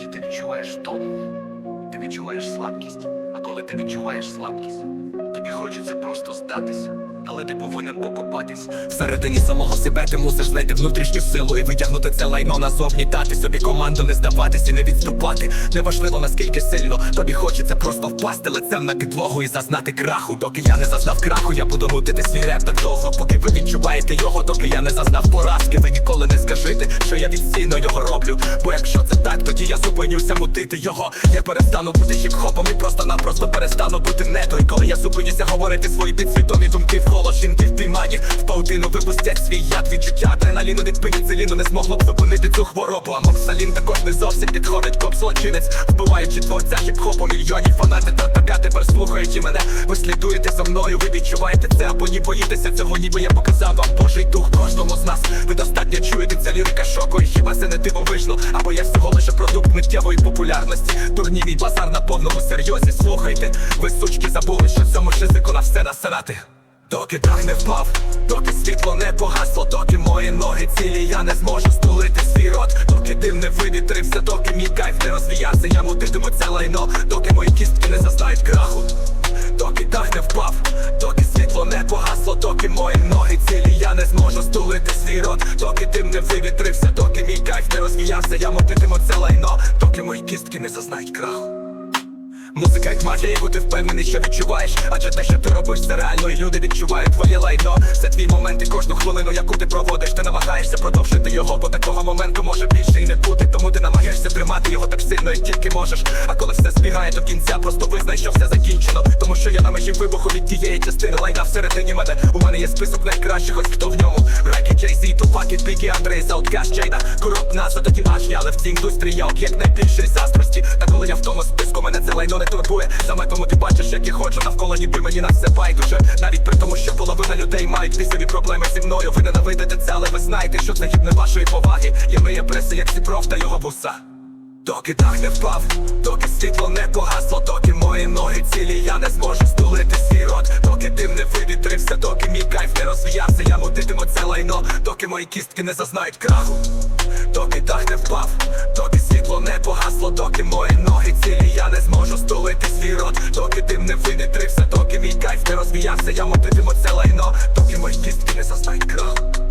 іноді ти відчуваєш втому, ти відчуваєш слабкість. А коли ти відчуваєш слабкість, тобі хочеться просто здатися. Але ти повинен покопатись Всередині самого себе ти мусиш знайти внутрішню силу і витягнути це лайно назовні Дати собі команду, не здаватись і не відступати Неважливо наскільки сильно тобі хочеться просто впасти лицем на підлогу і зазнати краху. Доки я не зазнав краху, я буду мутити свій реп так довго, поки ви відчуваєте його, доки я не зазнав поразки. Ви ніколи не скажете, що я відстійно його роблю. Бо якщо це так, тоді я зупинюся мутити його. Я перестану бути хіп-хопом і просто-напросто перестану бути недо. І коли я зупинюся говорити свої підсвідомі думки в коло жінки впіймані в паутину випустять свій яд відчуття адреналіну від пеніциліну не змогло б зупинити цю хворобу. А також не зовсім підходить коп злочинець, вбиваючи творця хіп-хопу мільйонів фанати та така тепер слухаючи мене. Ви слідуєте за мною, ви відчуваєте це або ні боїтеся цього, ніби я показав вам Божий дух кожному з нас. Ви достатньо чуєте ця лірика шоку, і хіба це не дивовижно? Або я миттєвої популярності. Дурні мій базар на повному серйозі. Слухайте, ви сучки забули, що цьому шизику на все насрати. Доки дах не впав, доки світло не погасло, доки мої ноги цілі, я не зможу стулити свій рот, доки дим не вивітрився, доки мій кайф не розвіявся, я мутитиму це лайно, доки мої кістки не зазнають краху, доки дах не впав, доки світло не погасло, доки мої ноги цілі, я не зможу стулити свій рот, доки дим не вивітрився, доки мій кайф не розвіявся, я мутитиму це лайно, доки мої кістки не зазнають краху. Музика як магія, яку ти впевнений, що відчуваєш Адже те, що ти робиш, це реально, і люди відчувають твоє лайно Це твій момент і кожну хвилину, яку ти проводиш, ти намагаєшся продовжити його, бо такого моменту може більше і не бути. Тому ти намагаєшся тримати його так сильно, як тільки можеш. А коли все збігає до кінця, просто визнай, що все закінчено. Тому що я на межі вибуху від тієї частини лайна всередині мене. У мене є список найкращих, ось хто в ньому. Андрей, Сауткаш, Джейда Куроп, назва тоді важні, але в цій індустрії я об'єкт найбільшої застрості. Та коли я в тому списку, мене це лайно не турбує. Саме тому ти бачиш, як я ходжу навколо, ніби мені на все байдуже. Навіть при тому, що половина людей мають вісові проблеми зі мною. Ви ненавидите це, але ви знаєте, що це гідне вашої поваги. Є моя преса, як Сіпров та його вуса. Доки дах не впав, доки світло не погасло, доки мої ноги цілі, я не зможу стулити свій рот, доки дим не вивітрився, доки мій кайф не розвіявся, я мутитиму це лайно, доки мої кістки не зазнають краху, доки дах не впав, доки світло не погасло, доки мої ноги цілі, я не зможу стулити свій рот, доки дим не винитрився, доки мій кайф не розвіявся, я мотитиму це лайно, доки мої кістки не зазнають краху.